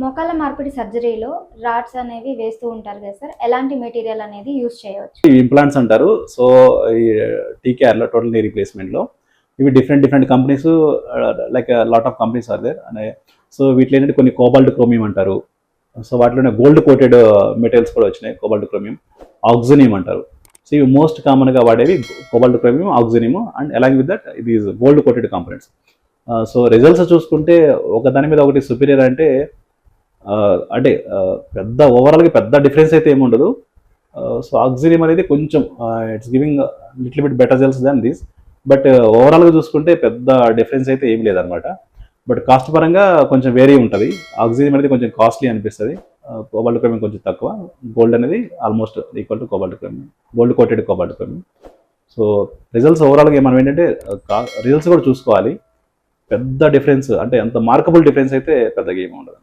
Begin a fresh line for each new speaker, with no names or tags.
మొక్కల మార్పిడి సర్జరీలో రాడ్స్ అనేవి వేస్తూ ఉంటారు కదా సార్. ఎలాంటి మెటీరియల్ అనేది యూజ్ చేయవచ్చు?
ఇంప్లాంట్స్ అంటారు. సో ఈ టీకేఆర్లో టోటల్ నీ రీప్లేస్మెంట్లో ఇవి different different companies like lot of companies are there. అనే సో వీటిలో ఏంటంటే కొన్ని కోబాల్ట్ క్రోమియం అంటారు. సో వాటిలోనే గోల్డ్ కోటెడ్ మెటీరియల్స్ కూడా వచ్చినాయి కోబాల్ట్ క్రోమియం. ఆక్సినియం అంటారు. సో ఇవి మోస్ట్ కామన్గా వాడేవి cobalt chromium oxinium and along with that ఇది gold coated components. So results చూసుకుంటే ఒక దాని మీద ఒకటి సుపీరియర్ అంటే అంటే పెద్ద ఓవరాల్గా పెద్ద డిఫరెన్స్ అయితే ఏముండదు సో ఆక్సినియం అనేది కొంచెం it's giving little bit better gels than this but ఓవరాల్గా చూసుకుంటే పెద్ద డిఫరెన్స్ అయితే ఏం లేదనమాట బట్ కాస్ట్ పరంగా కొంచెం వేరీ ఉంటుంది. ఆక్సిజన్ అనేది కొంచెం కాస్ట్లీ అనిపిస్తుంది. కోబాల్ట్ క్రోమియం కొంచెం తక్కువ. గోల్డ్ అనేది almost equal to cobalt chromium gold coated cobalt chromium so results ఓవరాల్గా మనం ఏంటంటే రిజల్ట్స్ కూడా చూసుకోవాలి. పెద్ద డిఫరెన్స్ అంటే అంత మార్కబుల్ డిఫరెన్స్ అయితే పెద్దగా ఏమి ఉండదు.